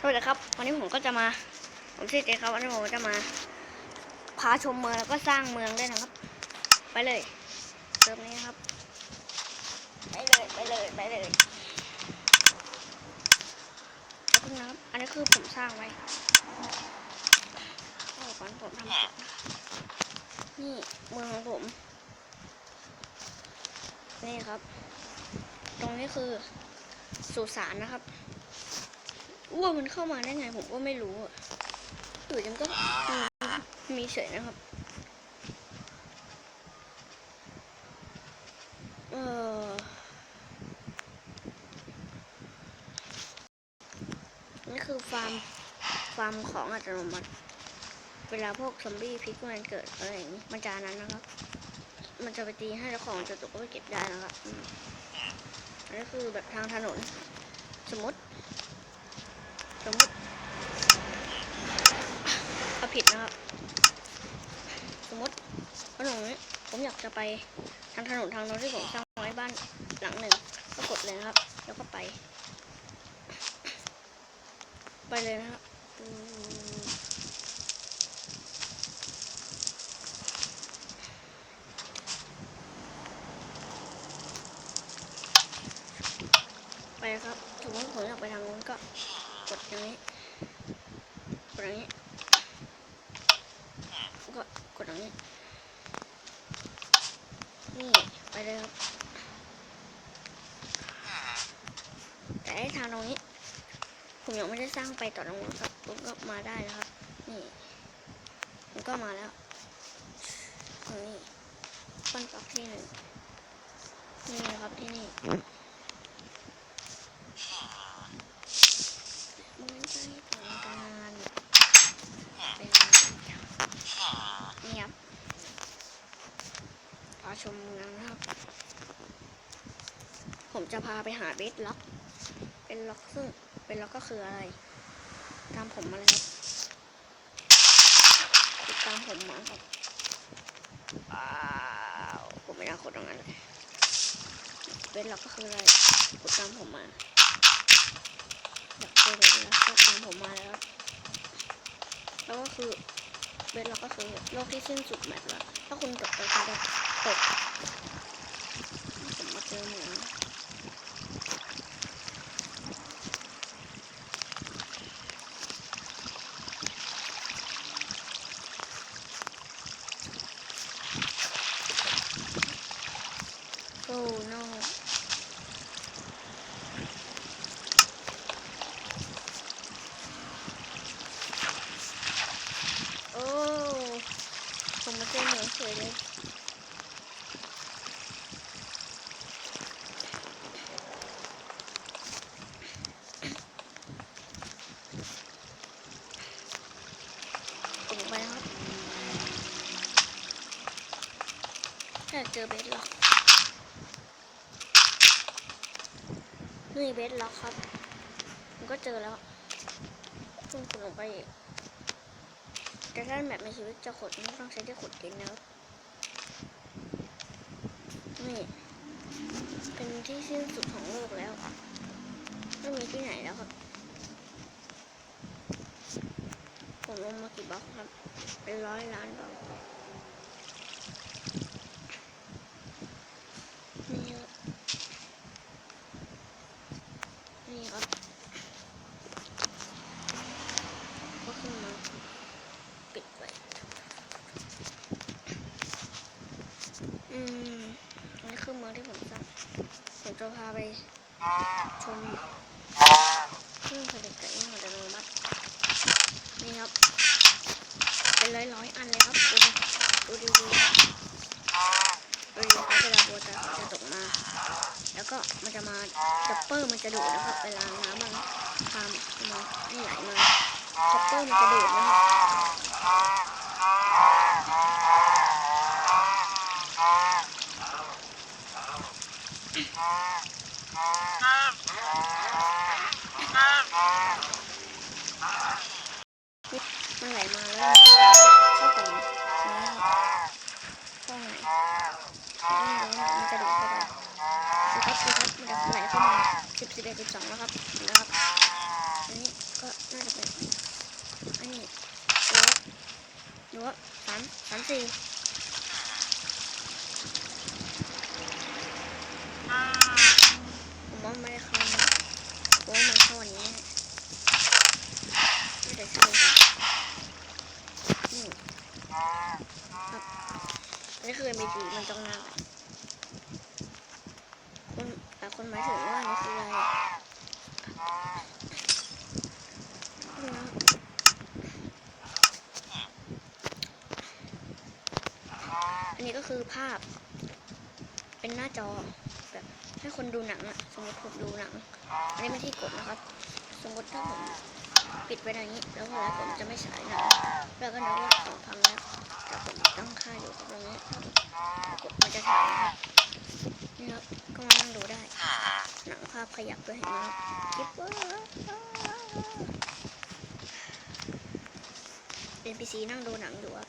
สวัสดีครับ วันนี้ผมก็จะมา ผมชื่อเจครับ วันนี้ผมจะมา พาชมเมืองแล้วก็สร้างเมืองด้วยนะครับ ไปเลยเติมนี้ครับ ไปเลยไปเลยไปเลยขอบคุณนะครับ อันนี้คือผมสร้างไว้โอ้ก่อนผมทำก่อนนี่เมืองของผม นี่ครับ ตรงนี้คือสุสานนะครับ ว่ามันเข้ามาได้ไง ผมก็ไม่รู้อะอยู่จังก็มีเฉยนะครับ เออนี่คือฟาร์ม ฟาร์มของอัตโนมัติ เวลาพวกซอมบี้พิษพวกนั้นเกิดอะไรอย่างนี้มันจะนั้นนะครับ มันจะไปตีให้แล้วของจะตกก็ไปเก็บได้นะครับอันนี้คือแบบทางถนน สมมติ สมมติเอา ผิดนะครับ สมมติว่าหนูผมอยากจะไปทางถนนทางโน้นที่ผมสร้างไว้บ้านหลังหนึ่งก็กดเลยนะครับ แล้วก็ไป ไปเลยนะครับไปนะครับ สมมติผมอยากไปทางนู้นก็กดอย่างนี้กดอย่างนี้ นี้ นี่ ไปเลยครับ แต่ไอ้ทางตรงนี้ ผมยังไม่ได้สร้างไปต่อตรงนู้นครับผมก็มาได้แล้วครับ นี่ผมก็มาแล้วตรงนี้ปั้นปักที่หนึ่งนี่นะครับที่นี่ใจต่างกันเป็นนี่ครับพาชมเมืองนะครับ ผม จะพาไปหาเบสล็อก เป็นล็อกซึ่ง เป็นล็อกก็คืออะไร ตามผมมาเลยครับติดตามผมมาครับอ้าวผมไม่น่ากดตรงนั้นเลยเบสล็อกก็คืออะไรกดตามผมมาอยากเจอเลยนะก็ตามผมมาแล้วครับแล้วก็คือเบสล็อกก็คือโลกที่สิ้นสุดแมปแล้วถ้าคุณตกไปคุณจะตกผมมาเจอเหมือง Oh no. Oh ผมมา เจอเหมืองเฉยเลยไปครับถ้าเจอเบสล็อกนี่เบสล็อกครับผมก็เจอแล้วเพิ่งขุดลงไปอีก แต่ถ้าแบบในชีวิตจะขุดไม่ต้องใช้ที่ขุดดินนะครับนี่เป็นที่สิ้นสุดของโลกแล้วไม่มีที่ไหนแล้วครับ ผมลงมากี่บล็อกครับ เป็นร้อยล้านบล็อกนี่ครับ นี่ครับก็ขึ้นมาปิดไว้ อืมอันนี้คือเมืองที่ผมสร้างผมจะพาไป ชมเครื่องผลิตไก่ย่างอัตโนมัตินี่ครับ เป็นร้อยร้อยๆอันเลยครับ ดูดิดูดูดูเวลาบัวจะจะตกมา แล้วก็มันจะมาจัปเปอร์มันจะดูดนะครับเวลาน้ำมันทำมาให้ไหลมาจัปเปอร์มันจะดูดนะครับมันไหลมาแล้วเข้าตรงนี้เข้าไหนมันจะดูดเข้าไปดูครับดูครับมันจะไหลเข้ามาสิบสิบเอ็ดสิบสองแล้วครับเห็นแล้วครับอันนี้ ก็น่าจะเป็นอันนี้โอ้ หรือว่าสามสามสี่ผมว่าไม่ได้เข้านะผมว่ามันเข้าอันนี้ไม่ได้ใช่ครับนี่ครับอันนี้คือ MBG มันจ้องหน้ากันคนแต่คนหมายถึงว่านี่คืออะไรนี่นะ อันนี้ก็คือภาพ เป็นหน้าจอแบบให้คนดูหนังอะสมมติผมดูหนัง อันนี้ไม่ที่กดนะครับ สมมติถ้าผมปิดไว้อย่างนี้ แล้วเวลาผมจะไม่ฉายหนังแล้วก็นึกว่าของพังแล้วแต่ผมตั้งค่าอยู่ตรงนี้กดมันจะฉายนี่ครับก็มานั่งดูได้ หนังภาพขยับด้วยเห็นไหมครับคลิปเป็นพีซีนั่งดูหนังอยู่ครับ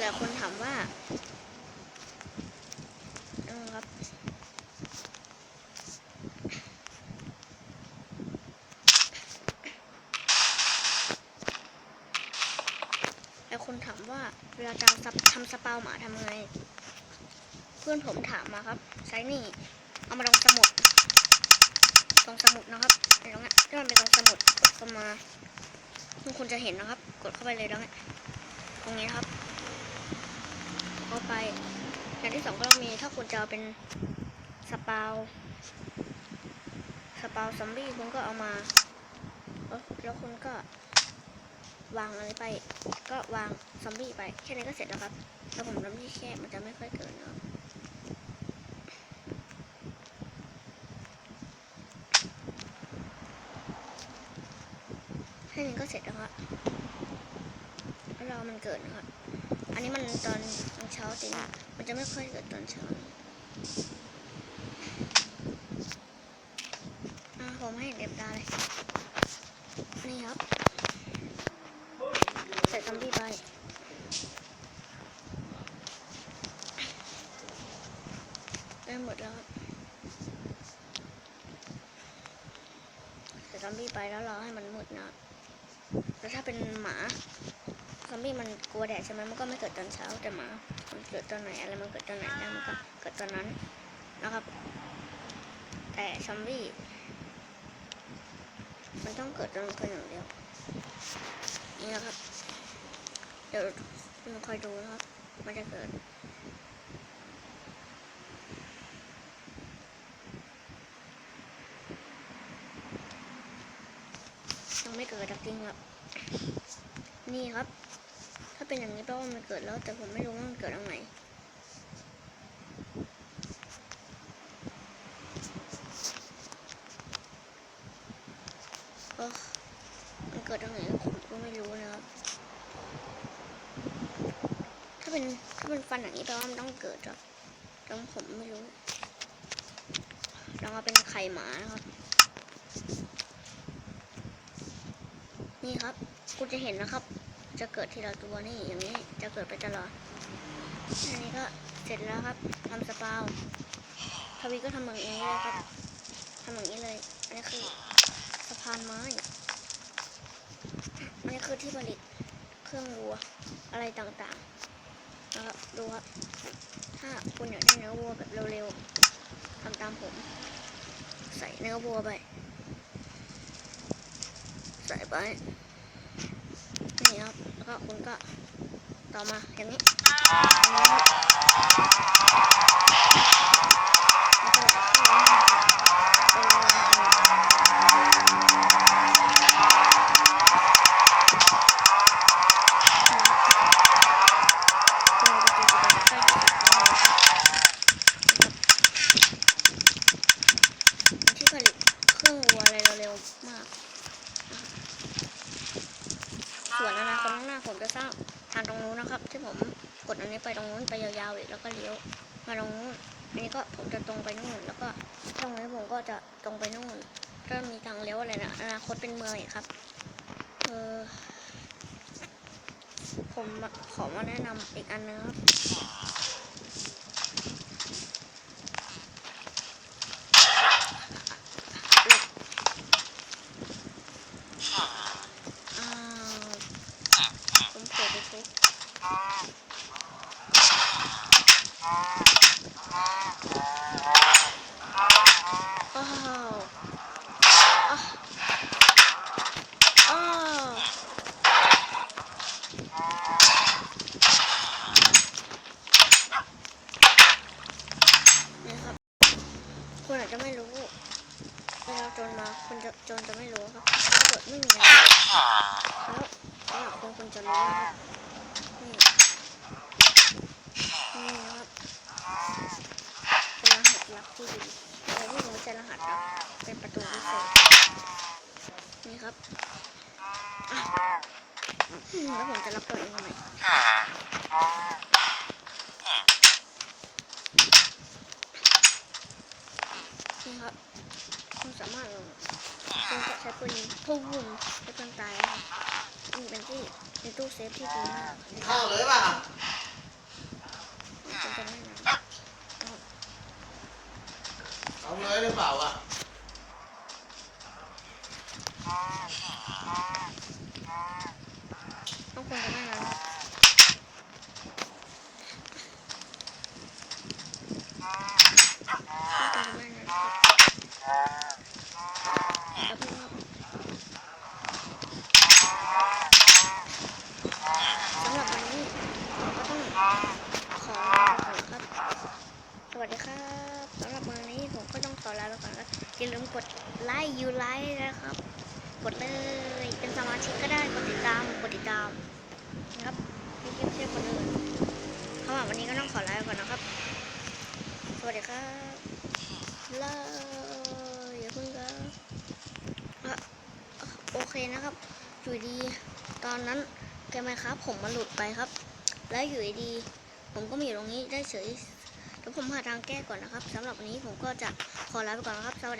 แล้ว คนถามว่าเออครับ แล้วคนถามว่าเวลาจะทำทำสปาหมาทำไง เพื่อนผมถามมาครับ ใช้นี่ เอามาลงสมุดตรงสมุดนะครับไอ้ตรงนี้ที่มันเป็นตรงสมุดกดเข้ามาทุกคนจะเห็นนะครับ กดเข้าไปเลยตรงนี้ตรงนี้ครับ เข้าไป อย่างที่สองก็ต้องมีถ้าคุณจะเอาเป็นสปาวสปาวซอมบี้คุณก็เอามา แล้วคุณก็ วางอะไรไป ก็วางซอมบี้ไป แค่นี้ก็เสร็จแล้วครับแล้วผมทำที่แค่มันจะไม่ค่อยเกินนะแค่นี้ก็เสร็จแล้วครับแล้วรอมันเกิดนะครับ อันนี้มันตอนตอนเช้าจริงมันจะไม่ค่อยเกิดตอนเช้าอะผมให้เด็บตาเลย นี่ครับ ใส่ซอมบี้ไปได้หมดแล้วครับใส่ซอมบี้ไปแล้วรอให้มันมืดนะแล้วถ้าเป็นหมา ซอมบี้มันกลัวแดดใช่ไหมมันก็ไม่เกิดตอนเช้าแต่หมา มันเกิดตอนไหนอะไรมันเกิดตอนไหนได้มันก็เกิดตอนนั้นนะครับ แต่ซอมบี้มันต้องเกิดตอนกลางคืนอย่างเดียวนี่นะครับ เดี๋ยวคุณคอยดูนะครับ มันจะเกิดยังไม่เกิดจริงๆครับ นี่ครับ เป็นอย่างนี้แปลว่ามันเกิดแล้ว แต่ผมไม่รู้ว่ามันเกิดตรงไหนเออมันเกิดตรงไหนผมก็ไม่รู้นะครับ ถ้าเป็นถ้าเป็นฟันอย่างนี้แปลว่ามันต้องเกิดครับแต่ผมไม่รู้ลองมาเป็นไข่หมานะครับ นี่ครับคุณจะเห็นนะครับ จะเกิดทีละตัวนี่อย่างนี้จะเกิดไปตลอด อันนี้ก็เสร็จแล้วครับทำสปาวทวีก็ทำเหมือนอย่างนี้เลยครับทำอย่างนี้เลย อันนี้คือสะพานไม้อันนี้คือที่ผลิตเครื่องวัวอะไรต่างๆนะครับดูครับถ้าคุณอยากได้เนื้อวัวแบบเร็วๆทำตามผม ใส่เนื้อวัวไป ใส่ไป นี่ครับ แล้วก็คุณก็ต่อมาอย่างนี้อย่างนี้ครับแล้วก็เอาไว้นะครับเป็นเวลาคุณเราจะเจอกันใกล้ที่สุดแล้วนะครับที่ผลิตเครื่องวัวอะไรเร็วๆมาก ส่วนอนาคตข้างหน้าผมจะสร้างทางตรงนู้นนะ ครับ ที่ผมกดอันนี้ไปตรงนู้นไปยาวๆอีกแล้วก็เลี้ยวมาตรงนู้นอันนี้ก็ผมจะตรงไปนู่นแล้วก็ตรงนี้ผมก็จะตรงไปนู่นก็มีทางเลี้ยวอะไรนะอนาคตเป็นเมืองอีกครับเออผมขอมาแนะนำอีกอันนึงครับเหล็กอ้าวผมเปิดไปทุกอ้าวอ้าวอ้าว นี่ครับ คุณอาจจะไม่รู้เวลาโจรมาคุณจะโจรจะไม่รู้ครับถ้าเกิดไม่มีอะไร แล้วสำหรับคุณคุณจะรู้นะครับนี่นี่ครับเป็นรหัสลับที่ดีแต่ที่ผมจะรหัสลับเป็นประตูพิเศษนี่ครับอะแล้วผมจะรับตัวเองทำไมนี่ครับคุณสามารถ ลงคุณจะใช้ปืนยิงพุ่งพุ่งให้เพื่อนตายนะครับนี่เป็นที่ในตู้เซฟที่ดีมากกินข้าวเลยป่ะคุณจะไม่นานเอาเลยหรือเปล่าอะต้องควรจะไม่นานต้องควรจะไม่นานครับแล้วพี่ครับสำหรับวันนี้ผมก็ต้องขอลาไปก่อนครับ สวัสดีครับสำหรับวันนี้ผมก็ต้องขอลาไปก่อนครับอย่าลืม กดไลค์ยูไลค์นะครับ กดเลยเป็นสมาชิกก็ได้กดติดตามกดติดตามนะครับไม่ใช่ไม่ใช่คนอื่นสำหรับวันนี้ก็ต้องขอลาไปก่อนนะครับ สวัสดีครับลาอย่าเพิ่งครับโอเคนะครับอยู่ดีตอนนั้นเกมไหมครับ ผมมาหลุดไปครับ แล้วอยู่ดีผมก็มาอยู่ตรงนี้ได้เฉยเดี๋ยวผมหาทางแก้ก่อนนะครับสำหรับวันนี้ผมก็จะขอลาไปก่อนนะครับ สวัสดี